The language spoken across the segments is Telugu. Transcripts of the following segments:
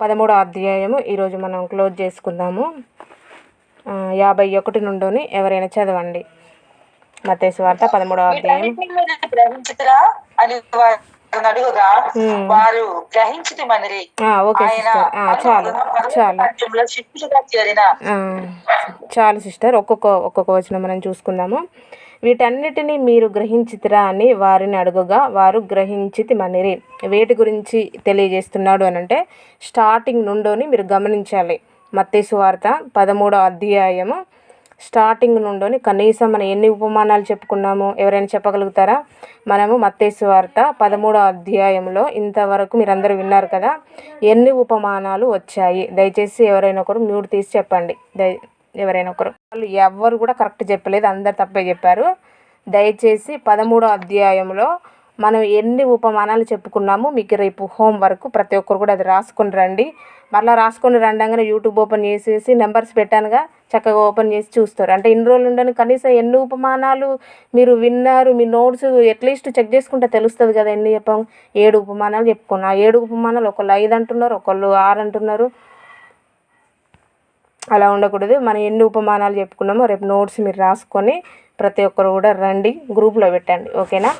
పదమూడో అధ్యాయము ఈరోజు మనం క్లోజ్ చేసుకుందాము. యాభై ఒకటి నుండి ఎవరైనా చదవండి. మత్తయి వార్త పదమూడవ అధ్యాయం. వారు గ్రహించుటి మనరి చాలు చాలు. చాలు సిస్టర్. ఒక్కొక్క ఒక్కొక్క వచనం మనం చూసుకుందాము. వీటన్నిటిని మీరు గ్రహించితిరా అని వారిని అడుగుగా వారు గ్రహించితి మనిరి వేటి గురించి తెలియజేస్తున్నాడు అని అంటే స్టార్టింగ్ నుండోని మీరు గమనించాలి. మత్తేసు వార్త పదమూడో అధ్యాయము స్టార్టింగ్ నుండోని కనీసం మనం ఎన్ని ఉపమానాలు చెప్పుకున్నాము ఎవరైనా చెప్పగలుగుతారా? మనము మత్తేసు వార్త పదమూడో అధ్యాయంలో ఇంతవరకు మీరందరూ విన్నారు కదా ఎన్ని ఉపమానాలు వచ్చాయి? దయచేసి ఎవరైనా ఒకరు మ్యూట్ తీసి చెప్పండి. దయ ఎవరైనా ఒకరు. వాళ్ళు ఎవ్వరు కూడా కరెక్ట్ చెప్పలేదు. అందరు తప్పే చెప్పారు. దయచేసి పదమూడో అధ్యాయంలో మనం ఎన్ని ఉపమానాలు చెప్పుకున్నాము మీకు రేపు హోంవర్క్ ప్రతి ఒక్కరు కూడా అది రాసుకొని రండి. మళ్ళీ రాసుకొని రండంగానే యూట్యూబ్ ఓపెన్ చేసేసి నెంబర్స్ పెట్టానుగా చక్కగా ఓపెన్ చేసి చూస్తారు. అంటే ఇన్ని రోజులు ఉండని కనీసం ఎన్ని ఉపమానాలు మీరు విన్నారు మీ నోట్స్ అట్లీస్ట్ చెక్ చేసుకుంటే తెలుస్తుంది కదా ఎన్ని చెప్పాము. ఏడు ఉపమానాలు చెప్పుకున్నా. ఏడు ఉపమానాలు ఒకళ్ళు ఐదు అంటున్నారు ఒకళ్ళు ఆరు అంటున్నారు. అలా ఉండకూడదు. మనం ఎన్ని ఉపమానాలు చెప్పుకున్నామో రేపు నోట్స్ మీరు రాసుకొని ప్రతి ఒక్కరు కూడా రండి గ్రూప్లో పెట్టండి. ఓకేనా?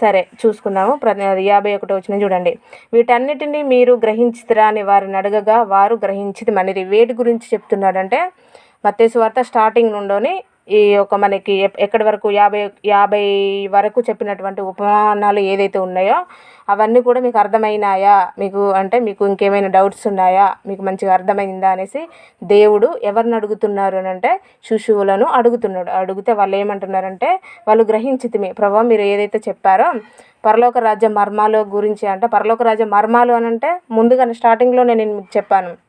సరే చూసుకుందాము. ప్రతి యాభై ఒకటి వచ్చిన చూడండి. వీటన్నిటిని మీరు గ్రహించుతురా అని వారిని అడగగా వారు గ్రహించిది మనది వేటి గురించి చెప్తున్నాడంటే మత్తేసు వార్త స్టార్టింగ్ నుండోని ఈ యొక్క మనకి ఎప్- ఎక్కడి వరకు యాభై యాభై వరకు చెప్పినటువంటి ఉపమానాలు ఏదైతే ఉన్నాయో అవన్నీ కూడా మీకు అర్థమైనాయా? మీకు అంటే మీకు ఇంకేమైనా డౌట్స్ ఉన్నాయా? మీకు మంచిగా అర్థమైందా అనేసి దేవుడు ఎవరిని అడుగుతున్నారు అని అంటే శిశువులను అడుగుతున్నాడు. అడిగితే వాళ్ళు ఏమంటున్నారంటే వాళ్ళు గ్రహించితిమి. ప్రభావ మీరు ఏదైతే చెప్పారో పరలోక రాజ్య మర్మాల గురించి అంటే పరలోక రాజ్య మర్మాలు అని అంటే స్టార్టింగ్లో నేను మీకు చెప్పాను.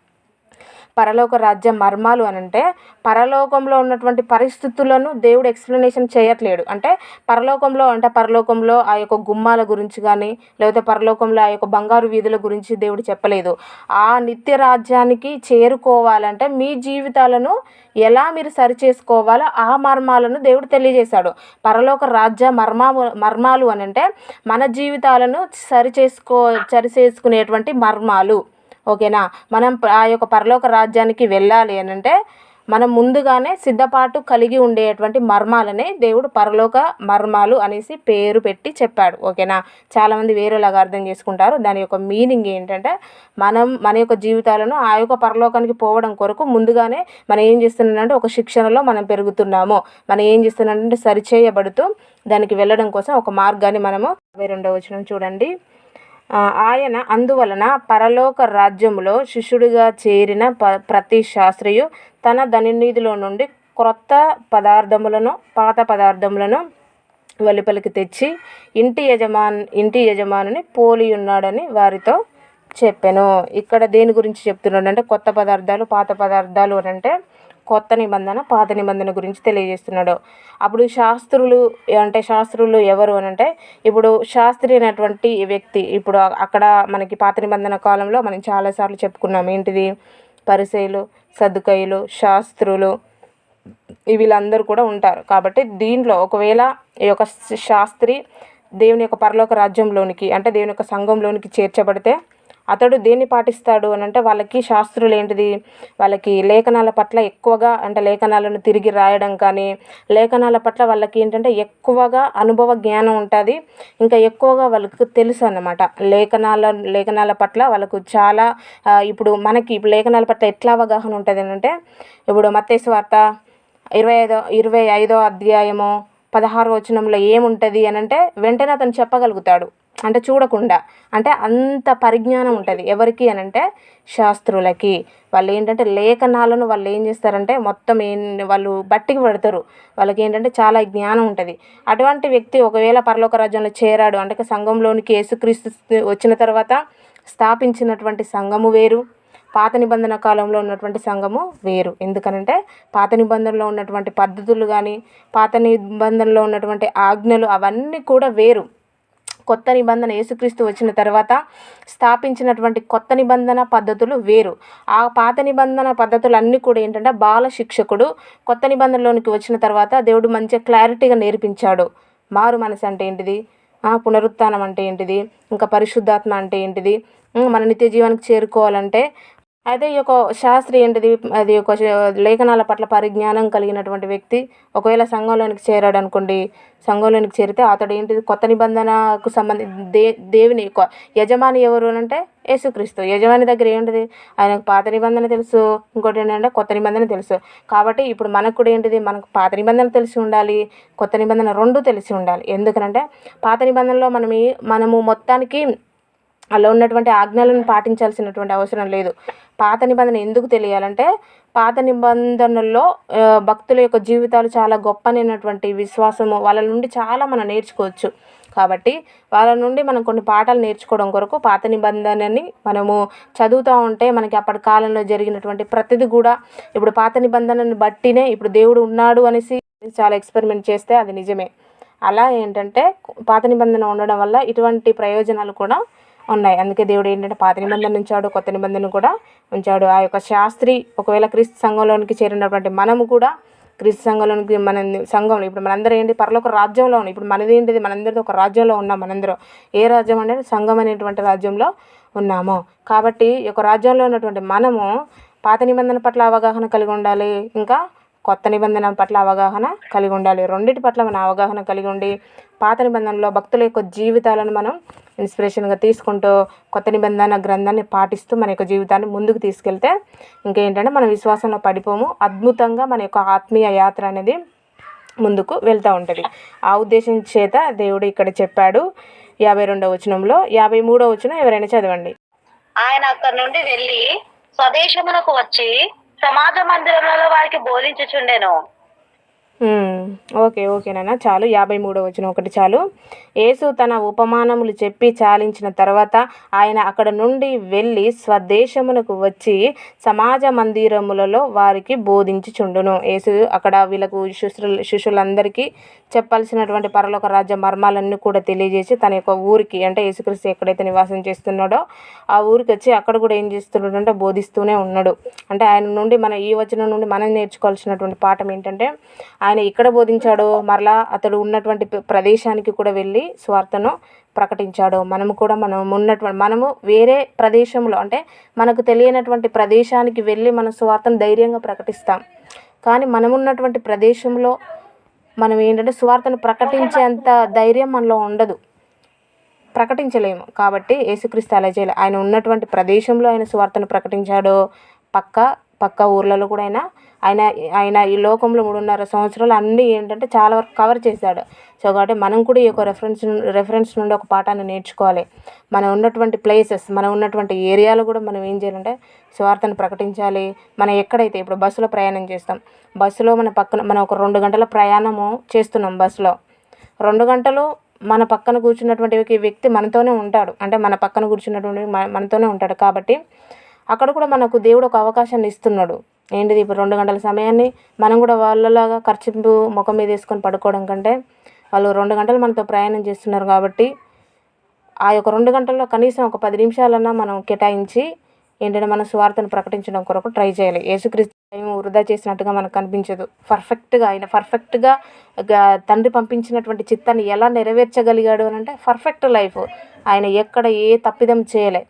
పరలోక రాజ్య మర్మాలు అని అంటే పరలోకంలో ఉన్నటువంటి పరిస్థితులను దేవుడు ఎక్స్ప్లెనేషన్ చేయట్లేడు. అంటే పరలోకంలో అంటే పరలోకంలో ఆ యొక్క గుమ్మాల గురించి కానీ లేకపోతే పరలోకంలో ఆ యొక్క బంగారు వీధుల గురించి దేవుడు చెప్పలేదు. ఆ నిత్య రాజ్యానికి చేరుకోవాలంటే మీ జీవితాలను ఎలా మీరు సరి చేసుకోవాలో ఆ మర్మాలను దేవుడు తెలియజేశాడు. పరలోక రాజ్య మర్మా మర్మాలు అని అంటే మన జీవితాలను సరి చేసుకో సరి చేసుకునేటువంటి మర్మాలు. ఓకేనా? మనం ఆ యొక్క పరలోక రాజ్యానికి వెళ్ళాలి అని అంటే మనం ముందుగానే సిద్ధపాటు కలిగి ఉండేటువంటి మర్మాలనే దేవుడు పరలోక మర్మాలు అనేసి పేరు పెట్టి చెప్పాడు. ఓకేనా? చాలామంది వేరేలాగా అర్థం చేసుకుంటారు. దాని యొక్క మీనింగ్ ఏంటంటే మనం మన యొక్క జీవితాలను ఆ యొక్క పరలోకానికి పోవడం కొరకు ముందుగానే మనం ఏం చేస్తున్నామంటే ఒక శిక్షణలో మనం పెరుగుతున్నాము. మనం ఏం చేస్తున్నామంటే సరిచేయబడుతూ దానికి వెళ్ళడం కోసం ఒక మార్గాన్ని మనము ఇరవై రెండవ వచనం చూడండి. ఆయన అందువలన పరలోక రాజ్యములో శిష్యుడిగా చేరిన ప ప్రతి శాస్త్రియు తన ధననిధిలో నుండి క్రొత్త పదార్థములను పాత పదార్థములను వెలుపలికి తెచ్చి ఇంటి యజమాన్ ఇంటి యజమానుని పోలి ఉన్నాడని వారితో చెప్పాను. ఇక్కడ దేని గురించి చెప్తున్నాడు అంటే కొత్త పదార్థాలు పాత పదార్థాలు అని అంటే కొత్త నిబంధన పాత నిబంధన గురించి తెలియజేస్తున్నాడు. అప్పుడు శాస్త్రులు అంటే శాస్త్రులు ఎవరు అని అంటే ఇప్పుడు శాస్త్రి అయినటువంటి వ్యక్తి ఇప్పుడు అక్కడ మనకి పాత నిబంధన కాలంలో మనం చాలాసార్లు చెప్పుకున్నాం. ఏంటిది? పరిసయులు సద్దుకయ్యులు శాస్త్రులు వీళ్ళందరూ కూడా ఉంటారు. కాబట్టి దీంట్లో ఒకవేళ ఈ యొక్క శాస్త్రి దేవుని యొక్క పరలోక రాజ్యంలోనికి అంటే దేవుని యొక్క సంఘంలోనికి చేర్చబడితే అతడు దేన్ని పాటిస్తాడు అని అంటే వాళ్ళకి శాస్త్రులు ఏంటిది? వాళ్ళకి లేఖనాల పట్ల ఎక్కువగా అంటే లేఖనాలను తిరిగి రాయడం కానీ లేఖనాల పట్ల వాళ్ళకి ఏంటంటే ఎక్కువగా అనుభవ జ్ఞానం ఉంటుంది. ఇంకా ఎక్కువగా వాళ్ళకు తెలుసు అన్నమాట. లేఖనాల లేఖనాల పట్ల వాళ్ళకు చాలా ఇప్పుడు మనకి ఇప్పుడు లేఖనాల పట్ల ఎట్లా అవగాహన ఉంటుంది అని అంటే ఇప్పుడు మత్తేసు వార్త ఇరవై ఐదో ఇరవై ఐదో అధ్యాయము పదహారు వచనంలో ఏముంటుంది అని అంటే వెంటనే అతను చెప్పగలుగుతాడు. అంటే చూడకుండా. అంటే అంత పరిజ్ఞానం ఉంటుంది. ఎవరికి అని అంటే శాస్త్రులకి. వాళ్ళు ఏంటంటే లేఖనాలను వాళ్ళు ఏం చేస్తారంటే మొత్తం ఏం వాళ్ళు బట్టికి పడతారు. వాళ్ళకి ఏంటంటే చాలా జ్ఞానం ఉంటుంది. అటువంటి వ్యక్తి ఒకవేళ పరలోక రాజ్యంలో చేరాడు అంటే సంఘంలోనికి యేసుక్రీస్తు వచ్చిన తర్వాత స్థాపించినటువంటి సంఘము వేరు. పాత నిబంధన కాలంలో ఉన్నటువంటి సంఘము వేరు. ఎందుకనంటే పాత నిబంధనలో ఉన్నటువంటి పద్ధతులు కానీ పాత నిబంధనలో ఉన్నటువంటి ఆజ్ఞలు అవన్నీ కూడా వేరు. కొత్త నిబంధన యేసుక్రీస్తు వచ్చిన తర్వాత స్థాపించినటువంటి కొత్త నిబంధన పద్ధతులు వేరు. ఆ పాత నిబంధన పద్ధతులు అన్నీ కూడా ఏంటంటే బాల శిక్షకుడు కొత్త నిబంధనలోనికి వచ్చిన తర్వాత దేవుడు మంచిగా క్లారిటీగా నేర్పించాడు. మారు మనసు అంటే ఏంటిది? ఆ, పునరుత్థానం అంటే ఏంటిది? ఇంకా పరిశుద్ధాత్మ అంటే ఏంటిది? మన నిత్య జీవానికి చేరుకోవాలంటే అయితే ఈ యొక్క శాస్త్రి ఏంటిది? అది ఒక లేఖనాల పట్ల పరిజ్ఞానం కలిగినటువంటి వ్యక్తి ఒకవేళ సంఘంలోనికి చేరాడు అనుకోండి సంఘంలోనికి చేరితే అతడు ఏంటిది? కొత్త నిబంధనకు సంబంధించి దే దేవుని యజమాని ఎవరు అంటే యేసుక్రీస్తు. యజమాని దగ్గర ఏంటిది? ఆయనకు పాత నిబంధన తెలుసు. ఇంకోటి ఏంటంటే కొత్త నిబంధన తెలుసు. కాబట్టి ఇప్పుడు మనకు కూడా ఏంటిది? మనకు పాత నిబంధన తెలిసి ఉండాలి. కొత్త నిబంధన రెండు తెలిసి ఉండాలి. ఎందుకనంటే పాత నిబంధనలో మనం మనము మొత్తానికి అలా ఉన్నటువంటి ఆజ్ఞలను పాటించాల్సినటువంటి అవసరం లేదు. పాత నిబంధన ఎందుకు తెలియాలంటే పాత నిబంధనల్లో భక్తుల యొక్క జీవితాలు చాలా గొప్ప అనేటువంటి విశ్వాసము వాళ్ళ నుండి చాలా మనం నేర్చుకోవచ్చు. కాబట్టి వాళ్ళ నుండి మనం కొన్ని పాఠాలు నేర్చుకోవడం కొరకు పాత నిబంధనని మనము చదువుతూ ఉంటే మనకి అప్పటి కాలంలో జరిగినటువంటి ప్రతిదీ కూడా ఇప్పుడు పాత నిబంధనని బట్టినే ఇప్పుడు దేవుడు ఉన్నాడు అనేసి చాలా ఎక్స్పెరిమెంట్ చేస్తే అది నిజమే. అలా ఏంటంటే పాత నిబంధన ఉండడం వల్ల ఇటువంటి ప్రయోజనాలు కూడా ఉన్నాయి. అందుకే దేవుడు ఏంటంటే పాత నిబంధన ఉంచాడు కొత్త నిబంధన కూడా ఉంచాడు ఆ యొక్క శాస్త్రి ఒకవేళ క్రీస్తు సంఘంలోనికి చేరినటువంటి మనము కూడా క్రీస్తు సంఘంలోనికి మన సంఘంలో ఇప్పుడు మనందరం ఏంటి? పరలోక రాజ్యంలో ఉన్నాం. ఇప్పుడు మనది ఏంటిది? మనందరిది ఒక రాజ్యంలో ఉన్నాం మనందరం. ఏ రాజ్యం అంటే సంఘం అనేటువంటి రాజ్యంలో ఉన్నాము. కాబట్టి ఈ యొక్క రాజ్యంలో ఉన్నటువంటి మనము పాత నిబంధన పట్ల అవగాహన కలిగి ఉండాలి. ఇంకా కొత్త నిబంధన పట్ల అవగాహన కలిగి ఉండాలి. రెండింటి పట్ల మన అవగాహన కలిగి ఉండి పాత నిబంధనలో భక్తుల యొక్క జీవితాలను మనం ఇన్స్పిరేషన్గా తీసుకుంటూ కొత్త నిబంధన గ్రంథాన్ని పాటిస్తూ మన యొక్క జీవితాన్ని ముందుకు తీసుకెళ్తే ఇంకేంటంటే మన విశ్వాసంలో పడిపోము. అద్భుతంగా మన యొక్క ఆత్మీయ యాత్ర అనేది ముందుకు వెళ్తూ ఉంటుంది. ఆ ఉద్దేశం చేత దేవుడు ఇక్కడ చెప్పాడు యాభై రెండవ వచనంలో. యాభై మూడవ వచనం ఎవరైనా చదవండి. ఆయన అక్కడి నుండి వెళ్ళి స్వదేశమునకు వచ్చి సమాజ మందిరములలో వారికి బోధించుచుండెను. ఓకే ఓకేనా చాలు. యాభై మూడో వచ్చిన ఒకటి చాలు. యేసు తన ఉపమానములు చెప్పి చాలించిన తర్వాత ఆయన అక్కడ నుండి వెళ్ళి స్వదేశమునకు వచ్చి సమాజ మందిరములలో వారికి బోధించుచుండును. యేసు అక్కడ వీళ్ళకు శిష్యులు శిష్యులందరికీ చెప్పాల్సినటువంటి పరలోక రాజ్య మర్మాలన్నీ కూడా తెలియజేసి తన యొక్క ఊరికి అంటే యేసుక్రీస్తు ఎక్కడైతే నివాసం చేస్తున్నాడో ఆ ఊరికి వచ్చి అక్కడ కూడా ఏం చేస్తున్నాడు అంటే బోధిస్తూనే ఉన్నాడు. అంటే ఆయన నుండి మన ఈ వచనం నుండి మనం నేర్చుకోవాల్సినటువంటి పాఠం ఏంటంటే ఆయన ఇక్కడ బోధించాడో మరలా అతడు ఉన్నటువంటి ప్రదేశానికి కూడా వెళ్ళి స్వార్థను ప్రకటించాడు. మనము కూడా మనం ఉన్నటువంటి మనము వేరే ప్రదేశంలో అంటే మనకు తెలియనటువంటి ప్రదేశానికి వెళ్ళి మన స్వార్థను ధైర్యంగా ప్రకటిస్తాం. కానీ మనమున్నటువంటి ప్రదేశంలో మనం ఏంటంటే స్వార్థను ప్రకటించేంత ధైర్యం మనలో ఉండదు. ప్రకటించలేము. కాబట్టి యేసుక్రీస్తు అలా చేయాలి? ఆయన ఉన్నటువంటి ప్రదేశంలో ఆయన సువార్తను ప్రకటించాడు పక్క పక్క ఊర్లలో కూడా ఆయన ఆయన ఆయన ఈ లోకంలో మూడున్నర సంవత్సరాలు అన్నీ ఏంటంటే చాలా వరకు కవర్ చేశాడు. సో కాబట్టి మనం కూడా ఈ యొక్క రెఫరెన్స్ రెఫరెన్స్ నుండి ఒక పాఠాన్ని నేర్చుకోవాలి. మనం ఉన్నటువంటి ప్లేసెస్ మనం ఉన్నటువంటి ఏరియాలో కూడా మనం ఏం చేయాలంటే స్వార్థను ప్రకటించాలి. మనం ఎక్కడైతే ఇప్పుడు బస్సులో ప్రయాణం చేస్తాం బస్సులో మన పక్కన మనం ఒక రెండు గంటల ప్రయాణము చేస్తున్నాం బస్సులో. రెండు గంటలు మన పక్కన కూర్చున్నటువంటి వ్యక్తి- వ్యక్తి మనతోనే ఉంటాడు. అంటే మన పక్కన కూర్చున్నటువంటి మన- మనతోనే ఉంటాడు. కాబట్టి అక్కడ కూడా మనకు దేవుడు ఒక అవకాశాన్ని ఇస్తున్నాడు. ఏంటిది ఇప్పుడు రెండు గంటల సమయాన్ని మనం కూడా వాళ్ళలాగా ఖర్చు ముఖం మీద వేసుకొని పడుకోవడం కంటే వాళ్ళు రెండు గంటలు మనతో ప్రయాణం చేస్తున్నారు కాబట్టి ఆ యొక్క రెండు గంటల్లో కనీసం ఒక పది నిమిషాలన్నా మనం కేటాయించి ఏంటంటే మన స్వార్థను ప్రకటించడం కొరకు ట్రై చేయాలి. యేసుక్రీస్తు టైం వృధా చేసినట్టుగా మనకు కనిపించదు. పర్ఫెక్ట్గా ఆయన పర్ఫెక్ట్గా తండ్రి పంపించినటువంటి చిత్తాన్ని ఎలా నెరవేర్చగలిగాడు అని అంటే పర్ఫెక్ట్ లైఫ్. ఆయన ఎక్కడ ఏ తప్పిదం చేయలే.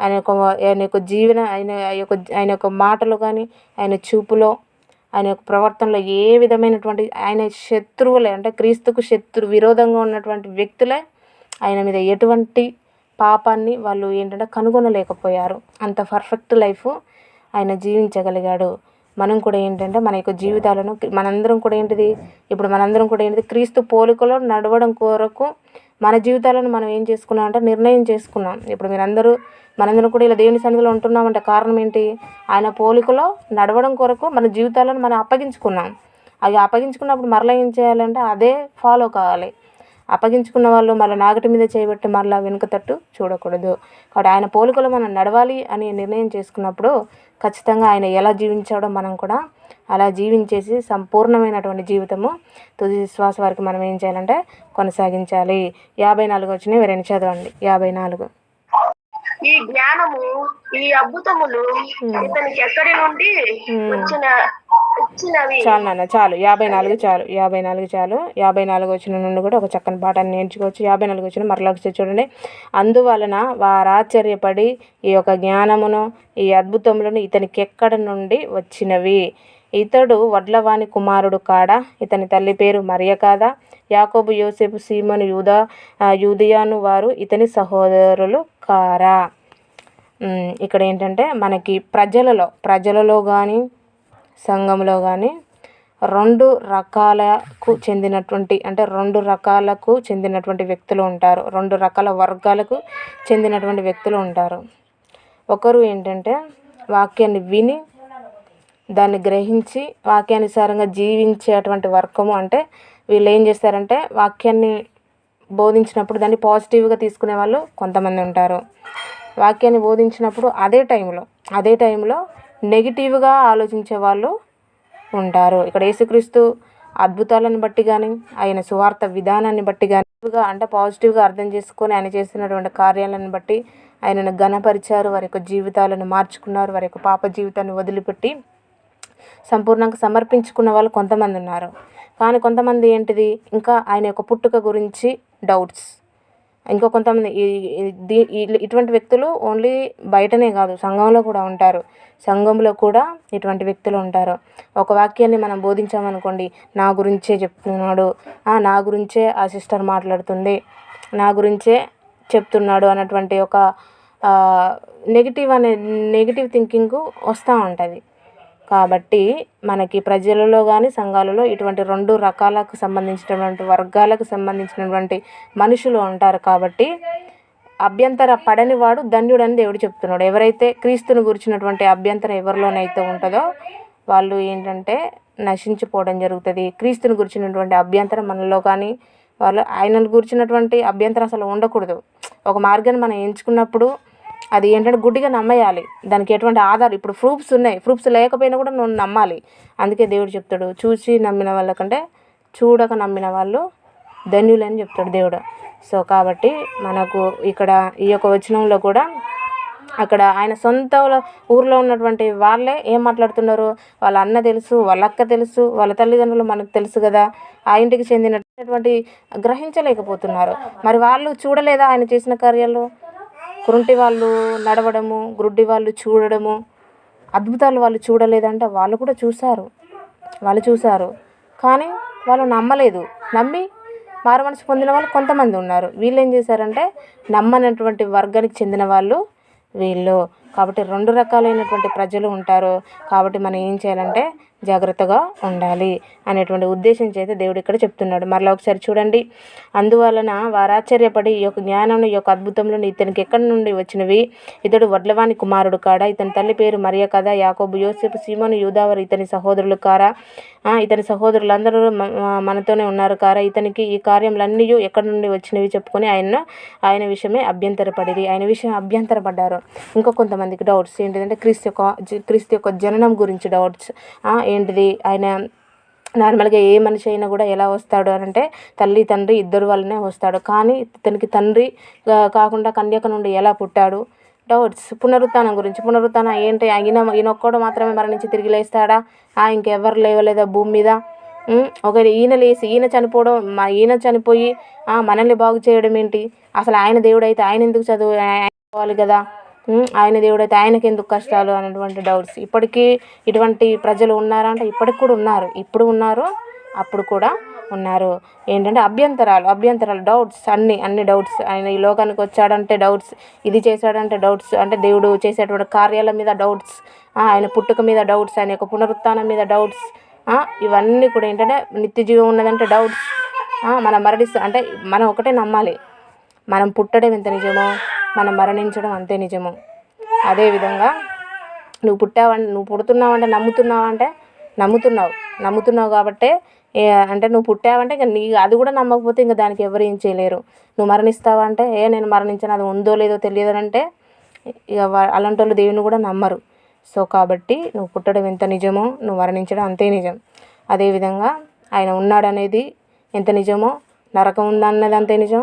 ఆయన యొక్క ఆయన యొక్క జీవన ఆయన యొక్క ఆయన యొక్క మాటలు కానీ ఆయన చూపులో ఆయన యొక్క ప్రవర్తనలో ఏ విధమైనటువంటి ఆయన శత్రువులే అంటే క్రీస్తుకు శత్రు విరోధంగా ఉన్నటువంటి వ్యక్తులే ఆయన మీద ఎటువంటి పాపాన్ని వాళ్ళు ఏంటంటే కనుగొనలేకపోయారు. అంత పర్ఫెక్ట్ లైఫ్ ఆయన జీవించగలిగాడు. మనం కూడా ఏంటంటే మన యొక్క జీవితాలను మనందరం కూడా ఏంటిది ఇప్పుడు మనందరం కూడా ఏంటిది క్రీస్తు పోలికలో నడవడం కొరకు మన జీవితాలను మనం ఏం చేసుకున్నాం అంటే నిర్ణయం చేసుకున్నాం. ఇప్పుడు మీరందరూ మనందరం కూడా ఇలా దేవుని సన్నిధిలో ఉంటున్నామంటే కారణం ఏంటి? ఆయన పోలికలో నడవడం కొరకు మన జీవితాలను మనం అప్పగించుకున్నాం. అవి అప్పగించుకున్నప్పుడు మరలా ఏం చేయాలంటే అదే ఫాలో కావాలి. అప్పగించుకున్న వాళ్ళు మళ్ళీ నాగటి మీద చేయబెట్టి మళ్ళీ వెనుక తట్టు చూడకూడదు. కాబట్టి ఆయన పోలికలో మనం నడవాలి అని నిర్ణయం చేసుకున్నప్పుడు ఖచ్చితంగా ఆయన ఎలా జీవించాడో మనం కూడా అలా జీవించేసి సంపూర్ణమైనటువంటి జీవితము తుది శ్వాస వరకు మనం ఏం చేయాలంటే కొనసాగించాలి. యాభై నాలుగు వచ్చినాయి ఎవరైనా చదవండి. యాభై నాలుగు. ఈ జ్ఞానము ఈ అద్భుతములు ఇతనికి ఎక్కడి నుండి వచ్చిన చాలు నాన్న చాలు. యాభై నాలుగు చాలు. యాభై నాలుగు చాలు. యాభై నాలుగు వచ్చిన నుండి కూడా ఒక చక్కని పాఠాన్ని నేర్చుకోవచ్చు. యాభై నాలుగు వచ్చిన మరలా ఒకసారి చూడండి. అందువలన వారాశ్చర్యపడి ఈ యొక్క జ్ఞానమును ఈ అద్భుతములను ఇతనికి ఎక్కడ నుండి వచ్చినవి? ఇతడు వడ్లవాని కుమారుడు కాడా? ఇతని తల్లి పేరు మరియ కాదా? యాకోబు యోసేపు సీమను యూదా యూదియాను వారు ఇతని సహోదరులు కారా? ఇక్కడ ఏంటంటే మనకి ప్రజలలో ప్రజలలో కానీ సంఘంలో కానీ రెండు రకాలకు చెందినటువంటి అంటే రెండు రకాలకు చెందినటువంటి వ్యక్తులు ఉంటారు. రెండు రకాల వర్గాలకు చెందినటువంటి వ్యక్తులు ఉంటారు. ఒకరు ఏంటంటే వాక్యాన్ని విని దాన్ని గ్రహించి వాక్యానుసారంగా జీవించేటువంటి వర్గము అంటే వీళ్ళు ఏం చేస్తారంటే వాక్యాన్ని బోధించినప్పుడు దాన్ని పాజిటివ్గా తీసుకునే వాళ్ళు కొంతమంది ఉంటారు. వాక్యాన్ని బోధించినప్పుడు అదే టైంలో అదే టైంలో నెగిటివ్గా ఆలోచించే వాళ్ళు ఉంటారు. ఇక్కడ యేసుక్రీస్తు అద్భుతాలను బట్టి కానీ ఆయన సువార్త విధానాన్ని బట్టి కానీ అంటే పాజిటివ్గా అర్థం చేసుకొని ఆయన చేస్తున్నటువంటి కార్యాలను బట్టి ఆయనను ఘనపరిచారు. వారి యొక్క జీవితాలను మార్చుకున్నారు. వారి యొక్క పాప జీవితాన్ని వదిలిపెట్టి సంపూర్ణంగా సమర్పించుకున్న వాళ్ళు కొంతమంది ఉన్నారు. కానీ కొంతమంది ఏంటిది? ఇంకా ఆయన యొక్క పుట్టుక గురించి డౌట్స్ ఇంకో కొంతమంది దీ- ఇటువంటి వ్యక్తులు ఓన్లీ బయటనే కాదు సంఘంలో కూడా ఉంటారు. సంఘంలో కూడా ఇటువంటి వ్యక్తులు ఉంటారు. ఒక వాక్యాన్ని మనం బోధించామనుకోండి నా గురించే చెప్తున్నాడు నా గురించే ఆ సిస్టర్ మాట్లాడుతుంది నా గురించే చెప్తున్నాడు అన్నటువంటి ఒక నెగిటివ్ అనే నెగిటివ్ థింకింగ్ వస్తూ ఉంటుంది. కాబట్టి మనకి ప్రజలలో కానీ సంఘాలలో ఇటువంటి రెండు రకాలకు సంబంధించినటువంటి వర్గాలకు సంబంధించినటువంటి మనుషులు ఉంటారు కాబట్టి అభ్యంతర పడని వాడు ధన్యుడని దేవుడు చెప్తున్నాడు. ఎవరైతే క్రీస్తుని గురించినటువంటి అభ్యంతరం ఎవరిలోనైతే ఉంటుందో వాళ్ళు ఏంటంటే నశించిపోవడం జరుగుతుంది. క్రీస్తుని గురించినటువంటి అభ్యంతరం మనలో కానీ వాళ్ళు ఆయనను గురించినటువంటి అభ్యంతరం అసలు ఉండకూడదు. ఒక మార్గాన్ని మనం ఎంచుకున్నప్పుడు అది ఏంటంటే గుడ్డిగా నమ్మేయాలి. దానికి ఎటువంటి ఆధారం ఇప్పుడు ప్రూఫ్స్ ఉన్నాయి. ప్రూఫ్స్ లేకపోయినా కూడా నువ్వు నమ్మాలి. అందుకే దేవుడు చెప్తాడు చూసి నమ్మిన వాళ్ళకంటే చూడక నమ్మిన వాళ్ళు ధన్యులని చెప్తాడు దేవుడు. సో కాబట్టి మనకు ఇక్కడ ఈ యొక్క వచనంలో కూడా అక్కడ ఆయన సొంత ఊర్లో ఉన్నటువంటి వాళ్ళే ఏం మాట్లాడుతున్నారు? వాళ్ళ అన్న తెలుసు వాళ్ళ అక్క తెలుసు వాళ్ళ తల్లిదండ్రులు మనకు తెలుసు కదా. ఆ ఇంటికి చెందినటువంటి గ్రహించలేకపోతున్నారు. మరి వాళ్ళు చూడలేదా ఆయన చేసిన కార్యాలు? కుంటి వాళ్ళు నడవడము గ్రుడ్డి వాళ్ళు చూడడము అద్భుతాలు వాళ్ళు చూడలేదంటే వాళ్ళు కూడా చూశారు. వాళ్ళు చూశారు. కానీ వాళ్ళు నమ్మలేదు. నమ్మి మారు మనసు పొందిన వాళ్ళు కొంతమంది ఉన్నారు. వీళ్ళు ఏం చేశారంటే నమ్మనటువంటి వర్గానికి చెందిన వాళ్ళు వీళ్ళు. కాబట్టి రెండు రకాలైనటువంటి ప్రజలు ఉంటారు. కాబట్టి మనం ఏం చేయాలంటే జాగ్రత్తగా ఉండాలి అనేటువంటి ఉద్దేశం చేత దేవుడు ఇక్కడ చెప్తున్నాడు. మరలా ఒకసారి చూడండి. అందువలన వారాశ్చర్యపడి ఈ యొక్క జ్ఞానం ఈ యొక్క అద్భుతంలో ఇతనికి ఎక్కడి నుండి వచ్చినవి? ఇతడు వడ్లవాణి కుమారుడు కాడా? ఇతని తల్లి పేరు మరియ కదా? యాకోబు యోసేపు సీమోను యూదావరి ఇతని సహోదరులు కారా? ఇతని సహోదరులందరూ మ- మనతోనే ఉన్నారు కారా? ఇతనికి ఈ కార్యములన్నీ ఎక్కడి నుండి వచ్చినవి చెప్పుకొని ఆయన ఆయన విషయమే అభ్యంతరపడి ఆయన విషయం అభ్యంతరపడ్డారు. ఇంకా కొంతమందికి డౌట్స్ ఏంటిదంటే క్రీస్తు యొక్క క్రీస్తు యొక్క జననం గురించి డౌట్స్ ఏంటిది? ఆయన నార్మల్గా ఏ మనిషి అయినా కూడా ఎలా వస్తాడు అని అంటే తల్లి తండ్రి ఇద్దరు వల్లనే వస్తాడు. కానీ ఇతనికి తండ్రి కాకుండా కన్యక నుండి ఎలా పుట్టాడు? డౌట్స్. పునరుత్థానం గురించి. పునరుత్థానం ఏంటి? ఈయన ఈయనొక్కడు మాత్రమే మరణించి తిరిగి లేస్తాడా? ఆ, లేవలేదా భూమి మీద? ఉమ్, ఈయన లేసి ఈయన చనిపోవడం మా ఈయన చనిపోయి మనల్ని బాగు చేయడం ఏంటి? అసలు ఆయన దేవుడు అయితే ఆయన ఎందుకు చదువు కదా? ఆయన దేవుడైతే ఆయనకి ఎందుకు కష్టాలు అనేటువంటి డౌట్స్ ఇప్పటికీ ఇటువంటి ప్రజలు ఉన్నారా అంటే ఇప్పటికి కూడా ఉన్నారు. ఇప్పుడు ఉన్నారు అప్పుడు కూడా ఉన్నారు. ఏంటంటే అభ్యంతరాలు అభ్యంతరాలు డౌట్స్ అన్ని అన్ని డౌట్స్ ఆయన ఈ లోకానికి వచ్చాడంటే డౌట్స్ ఇది చేశాడంటే డౌట్స్ అంటే దేవుడు చేసేటువంటి కార్యాల మీద డౌట్స్ ఆయన పుట్టుక మీద డౌట్స్ ఆయన యొక్క పునరుత్థానం మీద డౌట్స్ ఇవన్నీ కూడా ఏంటంటే నిత్య జీవం ఉన్నదంటే డౌట్స్ మనం మరణిస్తాం అంటే మనం ఒకటే నమ్మాలి. మనం పుట్టడం ఎంత నిజమో మనం మరణించడం అంతే నిజము. అదేవిధంగా నువ్వు పుట్టావంటే నువ్వు పుడుతున్నావంటే నమ్ముతున్నావంటే నమ్ముతున్నావు. నమ్ముతున్నావు కాబట్టే అంటే నువ్వు పుట్టావంటే ఇంకా నీ అది కూడా నమ్మకపోతే ఇంకా దానికి ఎవరు ఏం చేయలేరు. నువ్వు మరణిస్తావంటే ఏ నేను మరణించాను అది ఉందో లేదో తెలియదు అంటే ఇక అలాంటి వాళ్ళు దేవుని కూడా నమ్మరు. సో కాబట్టి నువ్వు పుట్టడం ఎంత నిజమో నువ్వు మరణించడం అంతే నిజం. అదేవిధంగా ఆయన ఉన్నాడనేది ఎంత నిజమో నరకం ఉందన్నది అంతే నిజం.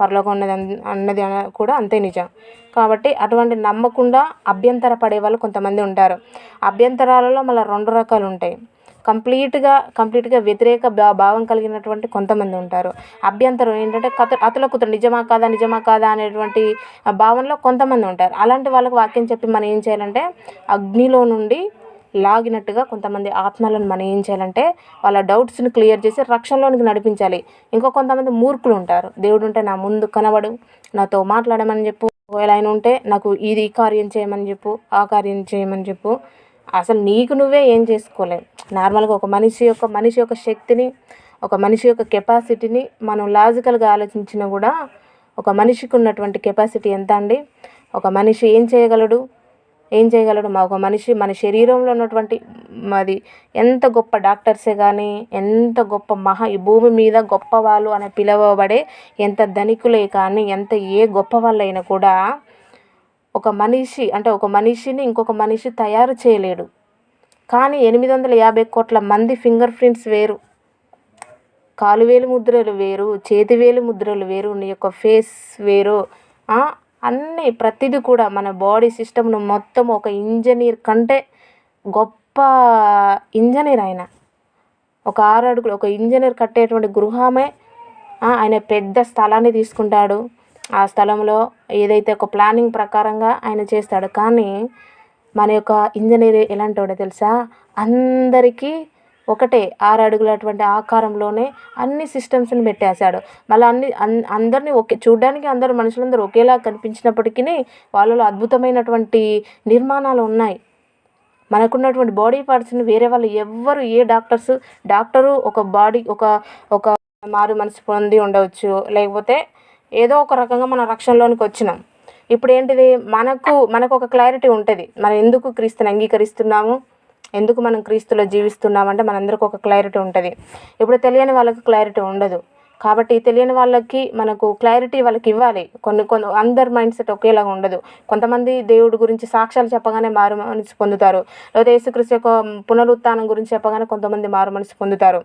పరలోకం ఉన్నది అన్- అన్నది కూడా అంతే నిజం. కాబట్టి అటువంటి నమ్మకుండా అభ్యంతర పడే వాళ్ళు కొంతమంది ఉంటారు. అభ్యంతరాలలో మళ్ళీ రెండు రకాలు ఉంటాయి. కంప్లీట్గా కంప్లీట్గా వ్యతిరేక భా- భావం కలిగినటువంటి కొంతమంది ఉంటారు. అభ్యంతరం ఏంటంటే కథ అతల కుతలు నిజమా కాదా నిజమా కాదా అనేటువంటి భావనలో కొంతమంది ఉంటారు. అలాంటి వాళ్ళకి వాక్యం చెప్పి మనం ఏం చేయాలంటే అగ్నిలో నుండి లాగినట్టుగా కొంతమంది ఆత్మలను మనం ఏం చేయాలంటే వాళ్ళ డౌట్స్ని క్లియర్ చేసి రక్షణలోనికి నడిపించాలి. ఇంకో కొంతమంది మూర్ఖులు ఉంటారు. దేవుడు ఉంటే నా ముందు కనబడు నాతో మాట్లాడమని చెప్పు. ఒకవేళ ఆయన ఉంటే నాకు ఇది ఈ కార్యం చేయమని చెప్పు ఆ కార్యం చేయమని చెప్పు. అసలు నీకు నువ్వే ఏం చేసుకోలేవు నార్మల్గా ఒక మనిషి యొక్క మనిషి యొక్క శక్తిని ఒక మనిషి యొక్క కెపాసిటీని మనం లాజికల్గా ఆలోచించినా కూడా ఒక మనిషికి ఉన్నటువంటి కెపాసిటీ ఎంత అండి? ఒక మనిషి ఏం చేయగలడు? ఏం చేయగలడు? మా ఒక మనిషి మన శరీరంలో ఉన్నటువంటి మాది ఎంత గొప్ప డాక్టర్సే కానీ ఎంత గొప్ప మహా ఈ భూమి మీద గొప్ప వాళ్ళు అని పిలవబడే ఎంత ధనికులే కానీ ఎంత ఏ గొప్ప వాళ్ళైనా కూడా ఒక మనిషి అంటే ఒక మనిషిని ఇంకొక మనిషి తయారు చేయలేడు. కానీ ఎనిమిది వందల యాభై కోట్ల మంది ఫింగర్ ప్రింట్స్ వేరు. కాలువేలు ముద్రలు వేరు చేతివేలు ముద్రలు వేరు నీ యొక్క ఫేస్ వేరు. అన్నీ ప్రతిదీ కూడా మన బాడీ సిస్టమ్ను మొత్తం ఒక ఇంజనీర్ కంటే గొప్ప ఇంజనీర్ ఆయన. ఒక ఆరు అడుగులు ఒక ఇంజనీర్ కట్టేటువంటి గృహమే ఆయన పెద్ద స్థలాన్ని తీసుకుంటాడు. ఆ స్థలంలో ఏదైతే ఒక ప్లానింగ్ ప్రకారంగా ఆయన చేస్తాడు. కానీ మన యొక్క ఇంజనీర్ ఎలాంటి వాడో తెలుసా? అందరికీ ఒకటే ఆరు అడుగులటువంటి ఆకారంలోనే అన్ని సిస్టమ్స్ని పెట్టేశాడు. మళ్ళీ అన్ని అన్- అందరినీ ఒకే చూడడానికి అందరు మనుషులందరూ ఒకేలా కనిపించినప్పటికీ వాళ్ళలో అద్భుతమైనటువంటి నిర్మాణాలు ఉన్నాయి. మనకున్నటువంటి బాడీ పార్ట్స్ని వేరే వాళ్ళు ఎవ్వరు ఏ డాక్టర్స్ డాక్టరు ఒక బాడీ ఒక ఒక మారు మనసు పొంది ఉండవచ్చు. లేకపోతే ఏదో ఒక రకంగా మన రక్షణలోనికి వచ్చినాం. ఇప్పుడు ఏంటిది? మనకు మనకు ఒక క్లారిటీ ఉంటుంది. మనం ఎందుకు క్రీస్తుని అంగీకరిస్తున్నాము? ఎందుకు మనం క్రీస్తులో జీవిస్తున్నామంటే మనందరికీ ఒక క్లారిటీ ఉంటుంది. ఇప్పుడు తెలియని వాళ్ళకి క్లారిటీ ఉండదు. కాబట్టి తెలియని వాళ్ళకి మనకు క్లారిటీ వాళ్ళకి ఇవ్వాలి. కొన్ని కొన్ని అందరి మైండ్ సెట్ ఒకేలాగా ఉండదు. కొంతమంది దేవుడి గురించి సాక్ష్యాలు చెప్పగానే మారు మనసు పొందుతారు. లేదా యేసుక్రీస్తు యొక్క పునరుత్నం గురించి చెప్పగానే కొంతమంది మారు మనసు పొందుతారు.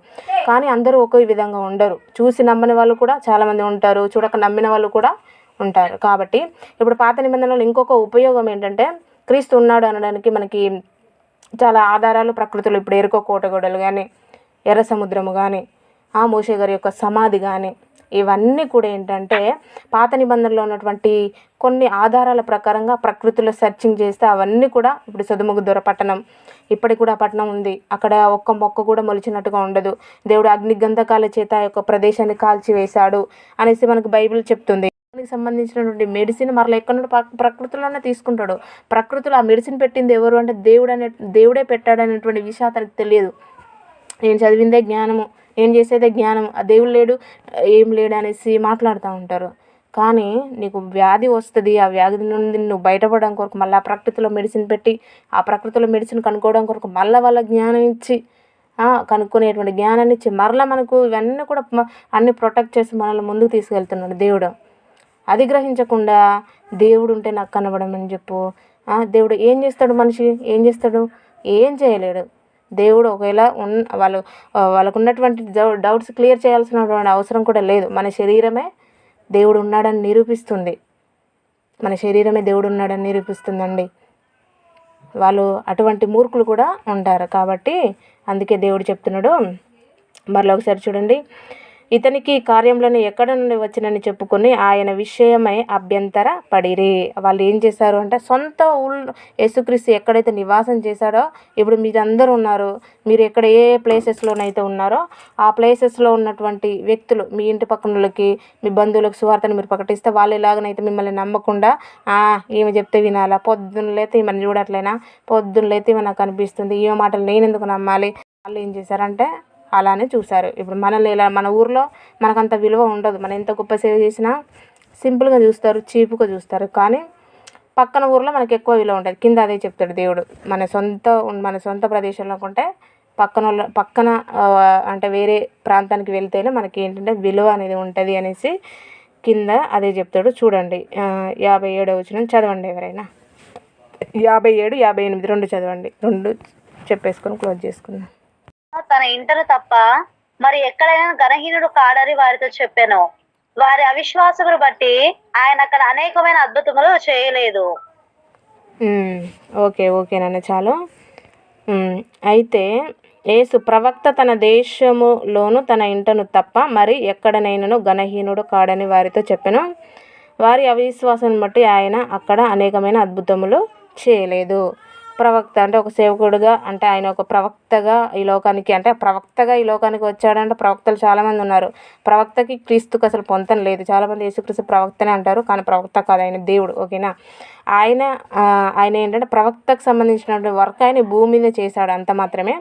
కానీ అందరూ ఒకే విధంగా ఉండరు. చూసి నమ్మని వాళ్ళు కూడా చాలామంది ఉంటారు. చూడక నమ్మిన వాళ్ళు కూడా ఉంటారు. కాబట్టి ఇప్పుడు పాత నిబంధనలు ఇంకొక ఉపయోగం ఏంటంటే క్రీస్తు ఉన్నాడు అనడానికి మనకి చాలా ఆధారాలు ప్రకృతిలో ఇప్పుడు ఎరుకో కోటగొడలు కానీ ఎర్ర సముద్రము కానీ ఆ మోషే గారి యొక్క సమాధి కానీ ఇవన్నీ కూడా ఏంటంటే పాత నిబంధనలో ఉన్నటువంటి కొన్ని ఆధారాల ప్రకారంగా ప్రకృతిలో సెర్చింగ్ చేస్తే అవన్నీ కూడా ఇప్పుడు సదుముగుద్దొర పట్టణం ఇప్పటికి కూడా పట్టణం ఉంది. అక్కడ ఒక్క మొక్క కూడా మొలిచినట్టుగా ఉండదు. దేవుడు అగ్ని గంధకాల చేత ఆ యొక్క ప్రదేశాన్ని కాల్చివేశాడు అనేసి మనకు బైబిల్ చెప్తుంది. దానికి సంబంధించినటువంటి మెడిసిన్ మరలా ఎక్కడ నుండి ప్రకృతిలోనే తీసుకుంటాడు. ప్రకృతిలో ఆ మెడిసిన్ పెట్టింది ఎవరు అంటే దేవుడు అనే దేవుడే పెట్టాడనేటువంటి విషయం అతనికి తెలియదు. నేను చదివిందే జ్ఞానము? నేను చేసేదే జ్ఞానము? ఆ దేవుడు లేడు ఏం లేడు అనేసి మాట్లాడుతూ ఉంటారు. కానీ నీకు వ్యాధి వస్తుంది ఆ వ్యాధి నుండి నువ్వు బయటపడడం కొరకు మళ్ళీ ఆ ప్రకృతిలో మెడిసిన్ పెట్టి ఆ ప్రకృతిలో మెడిసిన్ కనుక్కోవడం కొరకు మళ్ళీ వాళ్ళ జ్ఞానం ఇచ్చి కనుక్కునేటువంటి జ్ఞానాన్ని ఇచ్చి మరలా మనకు ఇవన్నీ కూడా అన్ని ప్రొటెక్ట్ చేసి మనల్ని ముందుకు తీసుకెళ్తున్నాడు దేవుడు. అది గ్రహించకుండా దేవుడు ఉంటే నాకు కనబడమని చెప్పు. దేవుడు ఏం చేస్తాడు మనిషి? ఏం చేస్తాడు? ఏం చేయలేడు. దేవుడు ఒకవేళ ఉన్ వాళ్ళు వాళ్ళకు ఉన్నటువంటి డౌ- డౌట్స్ క్లియర్ చేయాల్సినటువంటి అవసరం కూడా లేదు. మన శరీరమే దేవుడు ఉన్నాడని నిరూపిస్తుంది. మన శరీరమే దేవుడు ఉన్నాడని నిరూపిస్తుందండి. వాళ్ళు అటువంటి మూర్ఖులు కూడా ఉంటారు కాబట్టి అందుకే దేవుడు చెప్తున్నాడు. మరలా ఒకసారి చూడండి. ఇతనికి కార్యంలోనే ఎక్కడ నుండి వచ్చినని చెప్పుకొని ఆయన విషయమై అభ్యంతర పడిరి. వాళ్ళు ఏం చేశారు అంటే సొంత ఊళ్ళో యేసుక్రీస్తు ఎక్కడైతే నివాసం చేశాడో ఇప్పుడు మీరందరూ ఉన్నారు మీరు ఎక్కడ ఏ ప్లేసెస్లోనైతే ఉన్నారో ఆ ప్లేసెస్లో ఉన్నటువంటి వ్యక్తులు మీ ఇంటి పక్కన వాళ్ళకి మీ బంధువులకు సువార్తను మీరు ప్రకటిస్తే వాళ్ళు ఎలాగనైతే మిమ్మల్ని నమ్మకుండా ఈమె చెప్తే వినాలా? పొద్దున్నలైతే ఈమెను చూడట్లేనా? పొద్దున్నలైతే ఈమె నాకు అనిపిస్తుంది ఈమె మాటలు నేను ఎందుకు నమ్మాలి? వాళ్ళు ఏం చేశారంటే అలానే చూశారు. ఇప్పుడు మనల్ని ఇలా మన ఊర్లో మనకంత విలువ ఉండదు. మనం ఎంత గొప్ప సేవ చేసినా సింపుల్గా చూస్తారు చీపుగా చూస్తారు. కానీ పక్కన ఊర్లో మనకి ఎక్కువ విలువ ఉంటుంది కింద అదే చెప్తాడు దేవుడు. మన సొంత మన సొంత ప్రదేశంలో ఉంటే పక్కన పక్కన అంటే వేరే ప్రాంతానికి వెళ్తేనే మనకి ఏంటంటే విలువ అనేది ఉంటుంది అనేసి కింద అదే చెప్తాడు. చూడండి. యాభై ఏడు వచ్చిన చదవండి ఎవరైనా. యాభై ఏడు యాభై ఎనిమిది రెండు చదవండి. రెండు చెప్పేసుకొని క్లోజ్ చేసుకుందాం. తన ఇంటను తప్ప మరి ఎక్కడైనా గణహీనుడు కాడని వారితో చెప్పాను. వారి అవిశ్వాసమును బట్టి ఆయన అక్కడ అనేకమైన అద్భుతములు చేయలేదు. ఓకే ఓకే ఓకేనన్న చాలు. అయితే యేసు ప్రవక్త తన దేశములోను తన ఇంటను తప్ప మరి ఎక్కడనైనను ఘనహీనుడు కాడని వారితో చెప్పాను. వారి అవిశ్వాసం బట్టి ఆయన అక్కడ అనేకమైన అద్భుతములు చేయలేదు. ప్రవక్త అంటే ఒక సేవకుడుగా అంటే ఆయన ఒక ప్రవక్తగా ఈ లోకానికి అంటే ప్రవక్తగా ఈ లోకానికి వచ్చాడంటే ప్రవక్తలు చాలామంది ఉన్నారు. ప్రవక్తకి క్రీస్తుకు అసలు పొంతం లేదు. చాలామంది యేసుక్రీస్తు ప్రవక్తనే అంటారు కానీ ప్రవక్త కాదు ఆయన దేవుడు ఓకేనా? ఆయన ఆయన ఏంటంటే ప్రవక్తకు సంబంధించినటువంటి వర్క్ ఆయన భూమి మీద చేశాడు అంత మాత్రమే.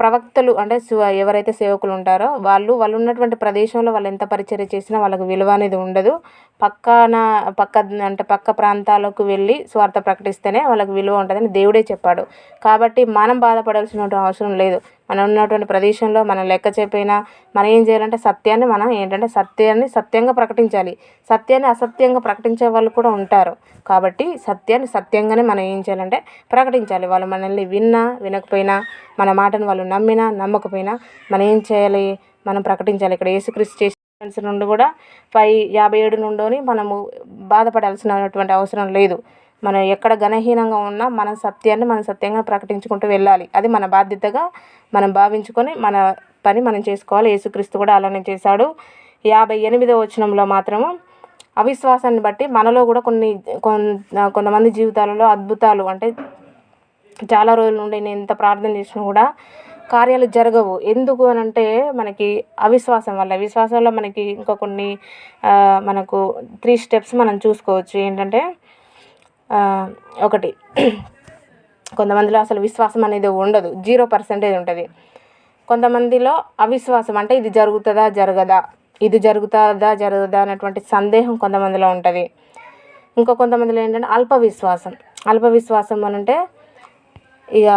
ప్రవక్తలు అంటే ఎవరైతే సేవకులు ఉంటారో వాళ్ళు వాళ్ళు ఉన్నటువంటి ప్రదేశంలో వాళ్ళు ఎంత పరిచర్య చేసినా వాళ్ళకి విలువ అనేది ఉండదు. పక్కన పక్క అంటే పక్క ప్రాంతాలకు వెళ్ళి స్వార్థ ప్రకటిస్తేనే వాళ్ళకి విలువ ఉంటుందని దేవుడే చెప్పాడు. కాబట్టి మనం బాధపడాల్సిన అవసరం లేదు. మనం ఉన్నటువంటి ప్రదేశంలో మనం లెక్క చెప్పినా మనం ఏం చేయాలంటే సత్యాన్ని మనం ఏంటంటే సత్యాన్ని సత్యంగా ప్రకటించాలి. సత్యాన్ని అసత్యంగా ప్రకటించే వాళ్ళు కూడా ఉంటారు. కాబట్టి సత్యాన్ని సత్యంగానే మనం ఏం చేయాలంటే ప్రకటించాలి. వాళ్ళు మనల్ని విన్నా వినకపోయినా మన మాటను వాళ్ళు నమ్మినా నమ్మకపోయినా మనం ఏం చేయాలి? మనం ప్రకటించాలి. ఇక్కడ యేసుక్రీస్తు చేసిన నుండి కూడా పై యాభై ఏడు నుండి మనము బాధపడాల్సినటువంటి అవసరం లేదు. మనం ఎక్కడ ఘనహీనంగా ఉన్నా మన సత్యాన్ని మనం సత్యంగా ప్రకటించుకుంటూ వెళ్ళాలి. అది మన బాధ్యతగా మనం భావించుకొని మన పని మనం చేసుకోవాలి. యేసుక్రీస్తు కూడా అలానే చేశాడు. యాభై ఎనిమిదో వచనంలో మాత్రము అవిశ్వాసాన్ని బట్టి మనలో కూడా కొన్ని కొంతమంది జీవితాలలో అద్భుతాలు అంటే చాలా రోజుల నుండి నేను ఎంత ప్రార్థన చేసినా కూడా కార్యాలు జరగవు. ఎందుకు అని అంటే మనకి అవిశ్వాసం వల్ల. విశ్వాసంలో మనకి ఇంకా కొన్ని మనకు త్రీ స్టెప్స్ మనం చూసుకోవచ్చు. ఏంటంటే ఒకటి. కొంతమందిలో అసలు విశ్వాసం అనేది ఉండదు. జీరో పర్సెంటేజ్ ఉంటుంది. కొంతమందిలో అవిశ్వాసం అంటే ఇది జరుగుతుందా జరగదా? ఇది జరుగుతుందా జరగదా అనేటువంటి సందేహం కొంతమందిలో ఉంటుంది. ఇంకా కొంతమందిలో ఏంటంటే అల్ప విశ్వాసం అల్ప విశ్వాసం అని అంటే ఇక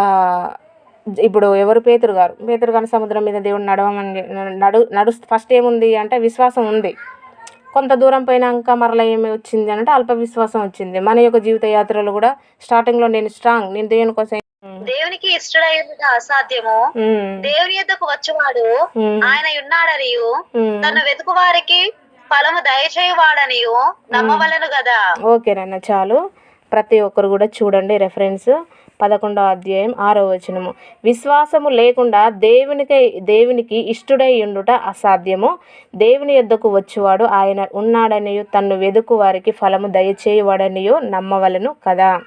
ఇప్పుడు ఎవరు పేతురు గారు. పేతురు గారు సముద్రం మీద దేవుడు నడవమని నడు నడు ఫస్ట్ ఏముంది అంటే విశ్వాసం ఉంది. కొంత దూరం పోయినాక మరలా ఏమి వచ్చింది అంటే అల్ప విశ్వాసం వచ్చింది. మన యొక్క జీవిత యాత్రలో కూడా స్టార్టింగ్లో నేను స్ట్రాంగ్ నేను దేవుని కోసం దేవునికి ఇష్టడైన అసాధ్యము. దేవుని యొద్దకు వచ్చువాడు ఆయన ఉన్నాడనియు. తన వెతుకు వారికి ఫలము దయచేయవాడనియు. నమ్మవలను కదా ఓకేనన్న చాలు. ప్రతి ఒక్కరు కూడా చూడండి రెఫరెన్స్ పదకొండవ అధ్యాయం ఆరో వచనము. విశ్వాసము లేకుండా దేవునికి దేవునికి ఇష్టుడై ఉండుట అసాధ్యము. దేవుని యొద్దకు వచ్చువాడు ఆయన ఉన్నాడనియు తన్ను వెదుకు వారికి ఫలము దయచేయవాడనియో నమ్మవలను కదా.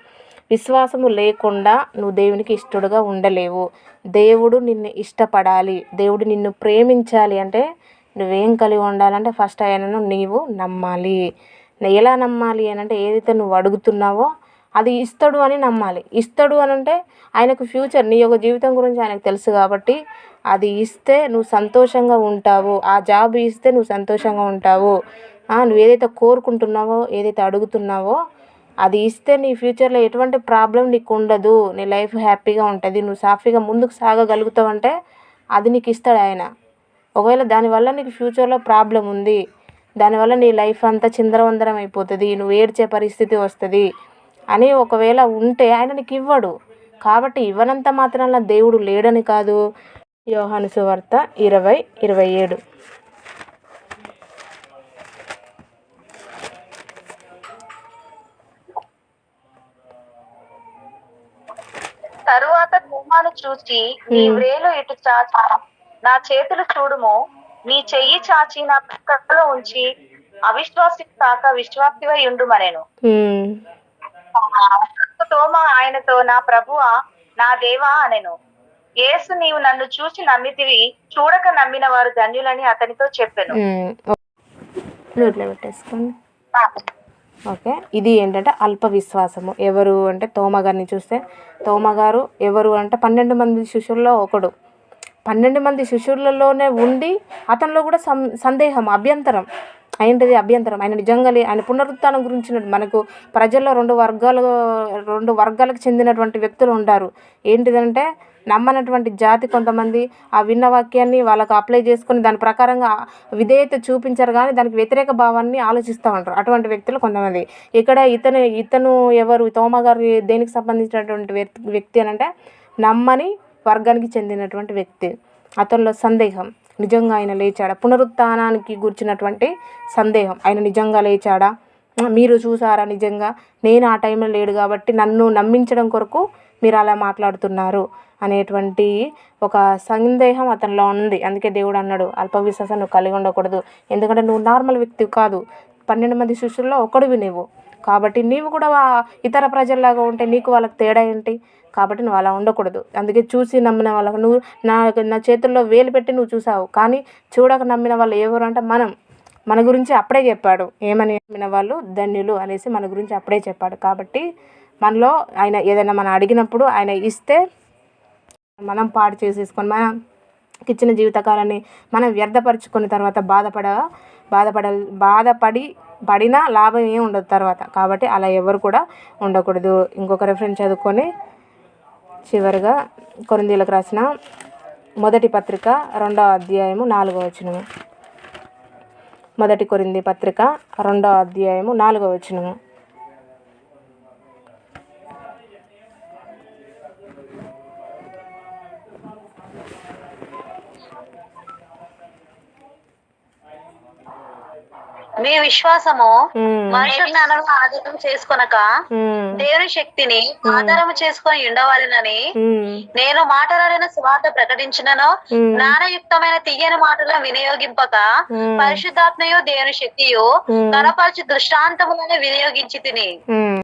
విశ్వాసము లేకుండా నువ్వు దేవునికి ఇష్టడుగా ఉండలేవు. దేవుడు నిన్ను ఇష్టపడాలి. దేవుడు నిన్ను ప్రేమించాలి అంటే నువ్వేం కలిగి ఉండాలంటే ఫస్ట్ ఆయనను నీవు నమ్మాలి. ఎలా నమ్మాలి అని అంటే ఏదైతే నువ్వు అడుగుతున్నావో అది ఇస్తాడు అని నమ్మాలి. ఇస్తాడు అని అంటే ఆయనకు ఫ్యూచర్ నీ యొక్క జీవితం గురించి ఆయనకు తెలుసు కాబట్టి అది ఇస్తే నువ్వు సంతోషంగా ఉంటావు. ఆ జాబ్ ఇస్తే నువ్వు సంతోషంగా ఉంటావు. నువ్వు ఏదైతే కోరుకుంటున్నావో ఏదైతే అడుగుతున్నావో అది ఇస్తే నీ ఫ్యూచర్లో ఎటువంటి ప్రాబ్లం నీకు ఉండదు. నీ లైఫ్ హ్యాపీగా ఉంటుంది. నువ్వు సాఫీగా ముందుకు సాగగలుగుతావు అంటే అది నీకు ఇస్తాడు ఆయన. ఒకవేళ దానివల్ల నీకు ఫ్యూచర్లో ప్రాబ్లం ఉంది. దానివల్ల నీ లైఫ్ అంతా చిందరవందరం అయిపోతుంది. నువ్వు ఏడ్చే పరిస్థితి వస్తుంది. అని ఒకవేళ ఉంటే ఆయన నీకు ఇవ్వడు. కాబట్టి ఇవ్వనంత మాత్రాన దేవుడు లేడని కాదు. యోహాను సువార్త ఇరవై ఇరవై ఏడు. తరువాత తుమ్మాను చూచి నీ వ్రేలు ఇటు చాచి. నా చేతులు చూడుము. నీ చెయ్యి చాచి నా పక్కలో ఉంచి అవిశ్వాసి కాక విశ్వాసివై ఉండుమనెను. తోమ ఆయనతో నా ప్రభువా నా దేవా అనెను. యేసు నీవు నన్ను చూసి నమ్మితివి చూడక నమ్మిన వారు ధన్యులని అతనితో చెప్పెను. ఉమ్, నోట్లో పెట్టేసుకోండి. ఓకే. ఇది ఏంటంటే అల్ప విశ్వాసము. ఎవరు అంటే తోమ గారిని చూస్తే తోమ గారు ఎవరు అంటే పన్నెండు మంది శిష్యుల్లో ఒకడు. పన్నెండు మంది శిష్యులలోనే ఉండి అతనిలో కూడా సం సందేహం అభ్యంతరం. ఆయనది అభ్యంతరం. ఆయన నిజంగా ఆయన పునరుత్నం గురించి మనకు ప్రజల్లో రెండు వర్గాలు రెండు వర్గాలకు చెందినటువంటి వ్యక్తులు ఉంటారు ఏంటిదంటే నమ్మనటువంటి జాతి కొంతమంది ఆ విన్న వాక్యాన్ని వాళ్ళకు అప్లై చేసుకొని దాని ప్రకారంగా విధేయత చూపించరు కానీ దానికి వ్యతిరేక భావాన్ని ఆలోచిస్తూ ఉంటారు. అటువంటి వ్యక్తులు కొంతమంది. ఇక్కడ ఇతను ఇతను ఎవరు? తోమ గారు దేనికి సంబంధించినటువంటి వ్యక్తి వ్యక్తి అని అంటే నమ్మని వర్గానికి చెందినటువంటి వ్యక్తి. అతనిలో సందేహం. నిజంగా ఆయన లేచాడా? పునరుత్నానికి గుర్చినటువంటి సందేహం. ఆయన నిజంగా లేచాడా? మీరు చూసారా నిజంగా? నేను ఆ టైంలో లేడు కాబట్టి నన్ను నమ్మించడం కొరకు మీరు అలా మాట్లాడుతున్నారు అనేటువంటి ఒక సందేహం అతనిలో ఉంది. అందుకే దేవుడు అన్నాడు అల్పవిశ్వాసం నువ్వు కలిగి ఉండకూడదు. ఎందుకంటే నువ్వు నార్మల్ వ్యక్తి కాదు. పన్నెండు మంది శిష్యుల్లో ఒకడివి నువ్వు కాబట్టి నీవు కూడా ఇతర ప్రజల్లాగా ఉంటే నీకు వాళ్ళకి తేడా ఏంటి? కాబట్టి నువ్వు అలా ఉండకూడదు. అందుకే చూసి నమ్మిన వాళ్ళకు నువ్వు నా నా చేతుల్లో వేలు పెట్టి నువ్వు చూసావు. కానీ చూడక నమ్మిన వాళ్ళు ఎవరు అంటే మనం. మన గురించి అప్పుడే చెప్పాడు. ఏమని నమ్మిన వాళ్ళు ధన్యులు అనేసి మన గురించి అప్పుడే చెప్పాడు. కాబట్టి మనలో ఆయన ఏదైనా మనం అడిగినప్పుడు ఆయన ఇస్తే మనం పాడు చేసేసుకొని మనం ఇచ్చిన జీవితకాలాన్ని మనం వ్యర్థపరుచుకున్న తర్వాత బాధపడ బాధపడ బాధపడి పడినా లాభం ఏమి ఉండదు తర్వాత. కాబట్టి అలా ఎవరు కూడా ఉండకూడదు. ఇంకొక రెఫరెన్స్ చదువుకొని చివరిగా కొరిందీలకు రాసిన మొదటి పత్రిక రెండవ అధ్యాయము నాలుగో వచనము. మొదటి కొరింది పత్రిక రెండవ అధ్యాయము నాలుగో వచనము. మీ విశ్వాసము మనుషుల జ్ఞానం ఆధారం చేసుకొనక దేవుని శక్తిని ఆధారం చేసుకొని ఉండవాలని ఉమ్, నేను మాట్లాడిన స్వార్థ ప్రకటించినను. జ్ఞానయుక్తమైన తీయని మాటలను వినియోగింపక పరిశుద్ధాత్మయు దేవుని శక్తియు కనపరచు దృష్టాంతములను వినియోగించి తిని.